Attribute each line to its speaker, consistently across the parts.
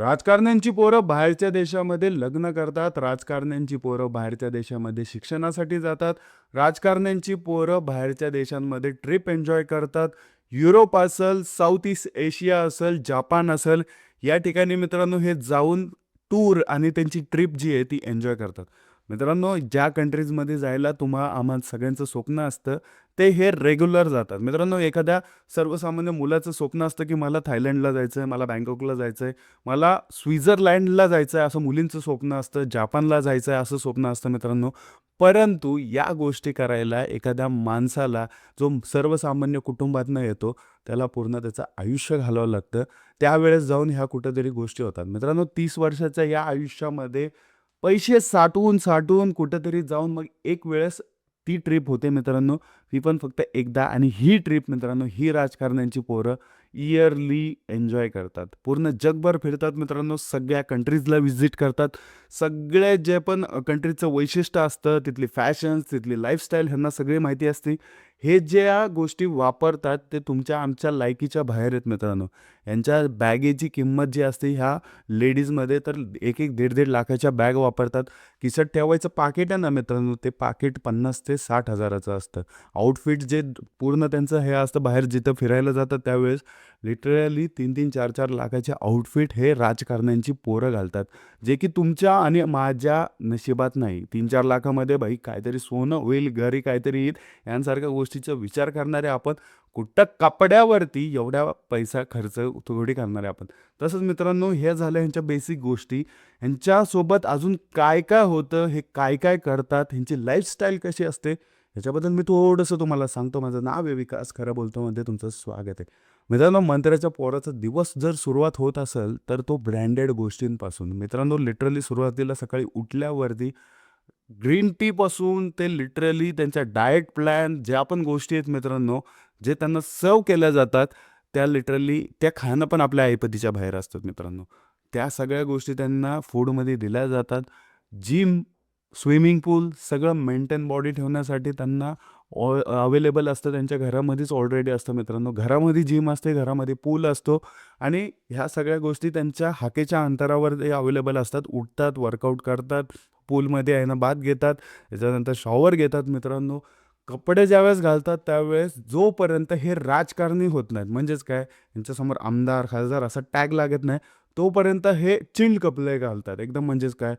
Speaker 1: राजकारण्यांची पोरं बाहेरच्या देशामध्ये लग्न करतात राजकारण्यांची पोरं बाहेरच्या देशामध्ये शिक्षणासाठी जातात राजकारण्यांची पोरं बाहेरच्या देशांमध्ये ट्रिप एन्जॉय करतात. युरोप असेल साऊथ ईस्ट एशिया असेल जापान असेल या ठिकाणी मित्रांनो हे जाऊन टूर आणि त्यांची ट्रिप जी आहे ती एन्जॉय करतात. मित्रांनो ज्या कंट्रीजमध्ये जायला तुम्हा आम्हा सगळ्यांचं स्वप्न असतं ते हे रेग्युलर जातात. मित्रांनो एखाद्या सर्वसामान्य मुलाचं स्वप्न असतं की मला थायलंडला जायचं आहे मला बँकॉकला जायचं आहे मला स्वित्झर्लँडला जायचं आहे असं मुलींचं स्वप्न असतं जापानला जायचं आहे असं स्वप्न असतं मित्रांनो. परंतु या गोष्टी करायला एखाद्या माणसाला जो सर्वसामान्य कुटुंबातनं येतो त्याला पूर्ण त्याचं आयुष्य घालावं लागतं. त्यावेळेस जाऊन ह्या कुठंतरी गोष्टी होतात. मित्रांनो तीस वर्षाच्या या आयुष्यामध्ये पैसे साठवून साठवून कुठंतरी जाऊन मग एक वेळेस ती ट्रिप होते मित्रांनो. ही पण फक्त एकदा आणि ही ट्रिप मित्रांनो ही राजकारण्यांची पोरं इयरली एन्जॉय करतात. पूर्ण जगभर फिरतात मित्रांनो सगळ्या कंट्रीजला व्हिजिट करतात. सगळे जे पण कंट्रीचं वैशिष्ट्य असतं तिथली फॅशन्स तिथली लाईफस्टाईल ह्यांना सगळी माहिती असते. हे ज्या गोष्टी वापरतात ते तुमच्या आमच्या लायकीच्या बाहेर आहेत मित्रांनो. यांच्या बॅगेची किंमत जी असते ह्या लेडीजमध्ये तर एक एक दीड दीड लाखाच्या बॅग वापरतात. खिशात ठेवायचं पाकिट आहे ना मित्रांनो ते पाकिट पन्नास ते साठ हजाराचं असतं. आउटफिट जे पूर्ण त्यांचं हे असतं बाहेर जिथं फिरायला जातात त्यावेळेस लिटरली तीन तीन चार चार लाखाचे आउटफिट हे राजकारण्यांची पोरं घालतात. जे की तुमच्या आणि माझ्या नशिबात नाही. तीन चार लाखामध्ये भाई काहीतरी सोनं होईल घरी काहीतरी येईल यांसारख्या गोष्टीचा विचार करणारे आपण कुठं कपड्यावरती एवढ्या पैसा खर्च थोडी करणारे आपण. तसंच मित्रांनो हे झालं ह्यांच्या बेसिक गोष्टी. ह्यांच्यासोबत अजून काय काय होतं हे काय काय करतात ह्यांची लाईफस्टाईल कशी असते ह्याच्याबद्दल मी थोडंसं तुम्हाला सांगतो. माझं नाव आहे विकास खरं बोलतो मध्ये तुमचं स्वागत आहे. मित्रांनो मंत्र्याच्या पोराचा दिवस जर सुरुवात होत असेल तर तो ब्रँडेड गोष्टींपासून मित्रांनो लिटरली सुरुवातीला सकाळी उठल्यावरती ग्रीन टीपासून ते लिटरली त्यांच्या डाएट प्लॅन ज्या पण गोष्टी आहेत मित्रांनो जे त्यांना सर्व केल्या जातात त्या लिटरली त्या खाणं पण आपल्या ऐपतीच्या बाहेर असतात मित्रांनो. त्या सगळ्या गोष्टी त्यांना फूडमध्ये दिल्या जातात. जिम स्विमिंग पूल सगळं मेंटेन बॉडी ठेवण्यासाठी त्यांना अवेलेबल असतं. त्यांच्या घरामध्येच ऑलरेडी असतं मित्रांनो. घरामध्ये जिम असते घरामध्ये पूल असतो. आणि ह्या सगळ्या गोष्टी त्यांच्या हाकेच्या अंतरावर ते अवेलेबल असतात. उठतात वर्कआउट करतात. पूलमध्ये आहे ना बाथ घेतात. त्याच्यानंतर शॉवर घेतात मित्रांनो. कपडे ज्यावेळेस घालतात त्यावेळेस जोपर्यंत हे राजकारणी होत नाहीत. म्हणजेच काय? यांच्यासमोर आमदार खासदार असा टॅग लागत नाही. तोपर्यंत हे चिल्ड कपडे घालतात. एकदम म्हणजेच काय?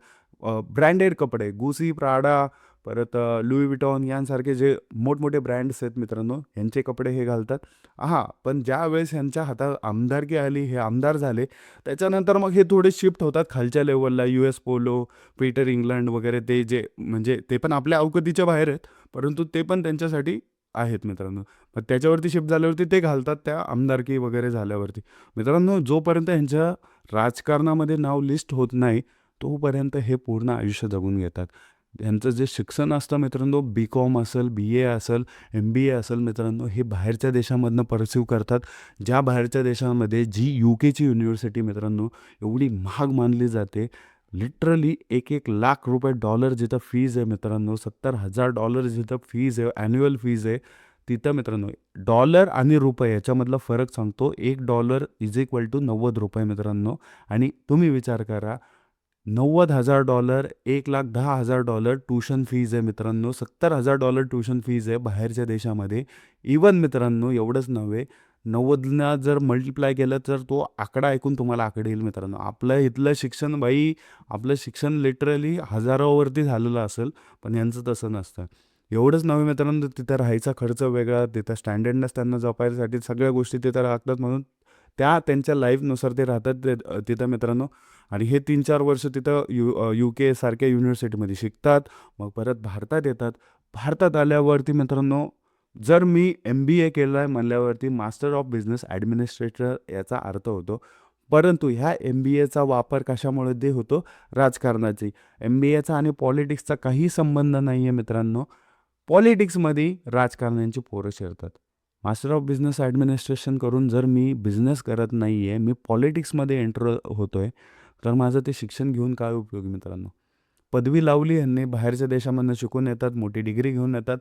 Speaker 1: ब्रँडेड कपडे. गुसी प्राडा परत लुई विटॉन यांसारखे जे मोठमोठे ब्रँड्स आहेत मित्रांनो यांचे कपडे हे घालतात. हां पण ज्या वेळेस यांच्या हातात आमदारकी आली हे आमदार झाले त्याच्यानंतर मग हे थोडे शिफ्ट होतात खालच्या लेवलला U S Polo Peter England वगैरे ते जे म्हणजे ते पण आपल्या अवकतीच्या बाहेर आहेत परंतु ते पण त्यांच्यासाठी आहेत मित्रांनो. मग त्याच्यावरती शिफ्ट झाल्यावरती ते घालतात त्या आमदारकी वगैरे झाल्यावरती. मित्रांनो जोपर्यंत यांच्या राजकारणामध्ये नाव लिस्ट होत नाही तोपर्यंत हे पूर्ण आयुष्य जगून घेतात. यांचं जे शिक्षण असतं मित्रांनो बी कॉम असेल बी ए असेल एम बी ए असेल मित्रांनो हे बाहेरच्या देशामधनं परसिव्ह करतात. ज्या बाहेरच्या देशामध्ये जी यू केची युनिव्हर्सिटी मित्रांनो एवढी महाग मानली जाते. लिटरली एक एक लाख रुपये डॉलर जिथं फीज आहे मित्रांनो सत्तर हजार डॉलर जिथं फीज आहे ॲन्युअल फीज आहे तिथं मित्रांनो डॉलर आणि रुपये याच्यामधला फरक सांगतो. एक डॉलर इज इक्वल टू नव्वद रुपये मित्रांनो. आणि तुम्ही विचार करा नव्वद हजार डॉलर एक लाख दहा हजार डॉलर ट्यूशन फीज आहे मित्रांनो. सत्तर हजार डॉलर ट्यूशन फीज आहे बाहेरच्या देशामध्ये. इवन मित्रांनो एवढंच नव्हे. नव्वदना जर मल्टिप्लाय केलं तर तो आकडा ऐकून तुम्हाला आकडे येईल मित्रांनो. आपलं इथलं शिक्षण बाई आपलं शिक्षण लिटरली हजारावरती झालेलं असेल पण यांचं तसं नसतं. एवढंच नव्हे मित्रांनो तिथं राहायचा खर्च वेगळा तिथं स्टँडर्डनेस त्यांना जपायसाठी सगळ्या गोष्टी तिथं लागतात म्हणून त्या त्यांच्या लाईफनुसार ते राहतात ते तिथं मित्रांनो. आणि हे तीन चार वर्ष तिथं यू यू के सारख्या युनिव्हर्सिटीमध्ये शिकतात. मग परत भारतात येतात. भारतात आल्यावरती मित्रांनो जर मी एम बी ए केलं आहे म्हणल्यावरती मास्टर ऑफ बिझनेस ॲडमिनिस्ट्रेटर याचा अर्थ होतो. परंतु ह्या एम बी एचा वापर कशामुळे दे होतो? राजकारणाची. एम बी एचा आणि पॉलिटिक्सचा काही संबंध नाही आहे मित्रांनो पॉलिटिक्समध्ये राजकारण्यांची पोरं शिरतात. मास्टर ऑफ बिझनेस ॲडमिनिस्ट्रेशन करून जर मी बिझनेस करत नाही आहे मी पॉलिटिक्समध्ये एंटर होतो आहे तर माझं ते शिक्षण घेऊन काय उपयोग मित्रांनो? पदवी लावली ह्यांनी बाहेरच्या देशामधनं शिकून येतात मोठी डिग्री घेऊन येतात.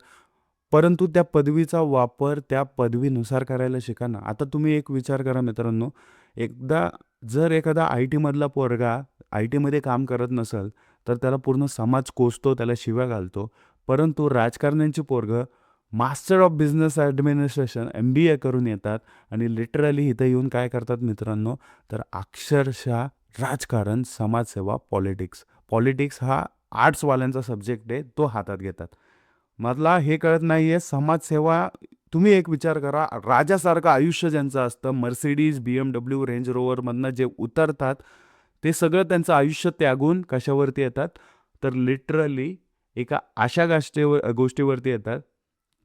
Speaker 1: परंतु त्या पदवीचा वापर त्या पदवीनुसार करायला शिका ना. आता तुम्ही एक विचार करा मित्रांनो. एकदा जर एखादा आय टीमधला पोरगा आय टीमध्ये काम करत नसेल तर त्याला पूर्ण समाज कोसतो त्याला शिव्या घालतो. परंतु राजकारण्यांची पोरगं master of business administration M B A करून येतात आणि लिटरली इथं येऊन काय करतात मित्रांनो? तर अक्षरशः राजकारण समाजसेवा पॉलिटिक्स. पॉलिटिक्स हा आर्ट्सवाल्यांचा सब्जेक्ट आहे तो हातात घेतात. मला हे कळत नाही आहे समाजसेवा तुम्ही एक विचार करा राजासारखं आयुष्य ज्यांचं असतं Mercedes B M W range रोवरमधनं जे उतरतात ते सगळं त्यांचं आयुष्य त्यागून कशावरती येतात? तर लिटरली एका अशा गाष्टीवर गोष्टीवरती येतात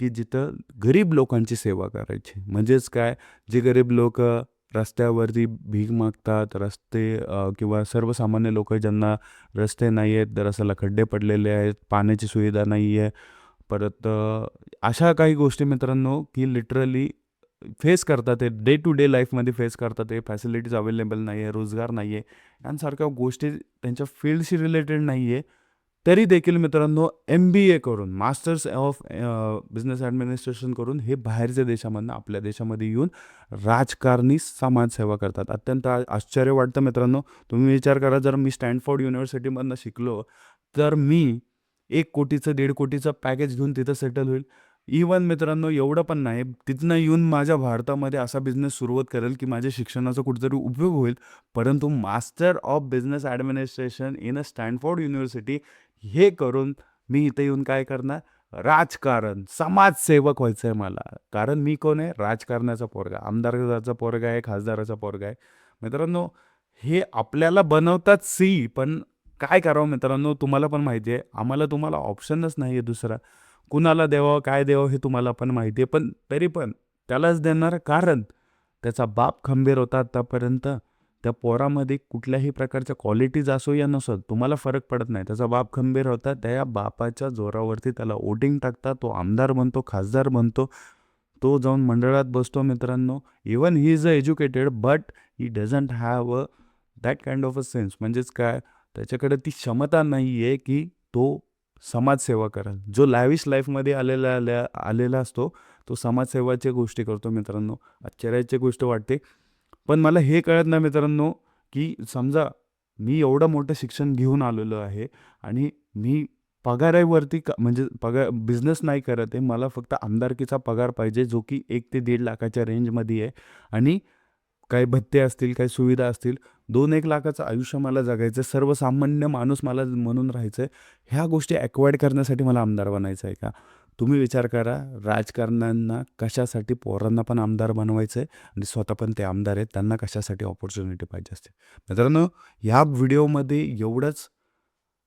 Speaker 1: की जिथं गरीब लोकांची सेवा करायची. म्हणजेच काय? जे गरीब लोक रस्त्यावरती भीक मागतात रस्ते अ, किंवा सर्वसामान्य लोक ज्यांना रस्ते नाही आहेत रस्त्याला खड्डे पडलेले आहेत पाण्याची सुविधा नाही आहे परत अ, अशा काही गोष्टी मित्रांनो की लिटरली फेस करतात ते डे टू डे लाईफमध्ये फेस करतात ते फॅसिलिटीज अवेलेबल नाही आहे रोजगार नाही आहे यांसारख्या गोष्टी त्यांच्या फील्डशी रिलेटेड नाही आहे तरी देखील मित्रांनो एम बी ए करून मास्टर्स ऑफ बिझनेस ॲडमिनिस्ट्रेशन करून हे बाहेरच्या देशामधनं आपल्या देशामध्ये येऊन राजकारणी समाजसेवा करतात. अत्यंत आश्चर्य वाटतं मित्रांनो. तुम्ही विचार करा जर मी स्टँडफोर्ड युनिव्हर्सिटीमधनं शिकलो तर मी एक कोटीचं दीड कोटीचं पॅकेज घेऊन तिथं सेटल होईल. इवन मित्रांनो एवढं पण नाही. तिथनं येऊन माझ्या भारतामध्ये असा बिझनेस सुरुवात करेल की माझ्या शिक्षणाचा कुठेतरी उपयोग होईल. परंतु master of business administration in a Stanford university हे करून मी इथे येऊन काय करणार? राजकारण. समाजसेवक व्हायचं आहे मला. कारण मी कोण आहे? राजकारणाचा पोरगा आमदाराचा पोरगा आहे. खासदाराचा पोरगा आहे. मित्रांनो हे आपल्याला बनवतात सी पण काय करावं मित्रांनो? तुम्हाला पण माहिती आहे. आम्हाला तुम्हाला ऑप्शनच नाही आहे दुसरा. कुणाला द्यावं काय द्यावं हे तुम्हाला पण माहिती आहे. पण तरी पण त्यालाच देणार कारण त्याचा बाप खंबीर होता आतापर्यंत. त्या पोरामध्ये कुठल्याही प्रकारच्या क्वालिटीज असो या नसो तुम्हाला फरक पडत नाही. त्याचा बाप खंबीर होता. त्या बापाच्या जोरावरती त्याला वोटिंग टाकता तो आमदार बनतो खासदार बनतो. तो जाऊन मंडळात बसतो मित्रांनो. Even he is a educated but he doesn't have a that kind of a sense म्हणजेच काय? त्याच्याकडे ती क्षमता नाही आहे की तो समाजसेवा करेल जो लॅविश लाईफमध्ये आलेला आल्या आलेला असतो तो समाजसेवाच्या गोष्टी करतो मित्रांनो. आश्चर्याची गोष्ट वाटते. पण मला हे कळत नाही मित्रांनो की समजा मी एवढं मोठं शिक्षण घेऊन आलेलो आहे आणि मी पगारावरती क म्हणजे पगार बिझनेस नाही करत आहे मला फक्त आमदारकीचा पगार पाहिजे जो की एक ते दीड लाखाच्या रेंजमध्ये आहे. आणि काही भत्ते असतील काही सुविधा असतील दोन एक लाखाचं आयुष्य मला जगायचं आहे सर्वसामान्य माणूस मला म्हणून राहायचं आहे ह्या गोष्टी ॲक्वायर्ड करण्यासाठी मला आमदार बनायचं आहे का? तुम्ही विचार करा राजकारण्यांना कशासाठी पोरांना पण आमदार बनवायचं आहे आणि स्वतः पण ते आमदार आहेत त्यांना कशासाठी ऑपॉर्च्युनिटी पाहिजे असते. मित्रांनो ह्या व्हिडिओमध्ये एवढंच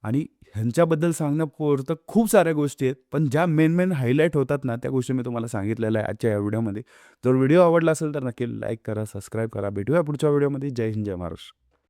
Speaker 1: आणि ह्यांच्याबद्दल सांगण्यापुरतं खूप साऱ्या गोष्टी आहेत पण ज्या मेन मेन हायलाईट होतात ना त्या गोष्टी मी तुम्हाला सांगितलेल्या आहे आजच्या या व्हिडिओमध्ये जर व्हिडिओ आवडला असेल तर नक्की लाईक करा सबस्क्राईब करा. भेटूया पुढच्या व्हिडिओमध्ये जय हिंद जय महाराष्ट्र.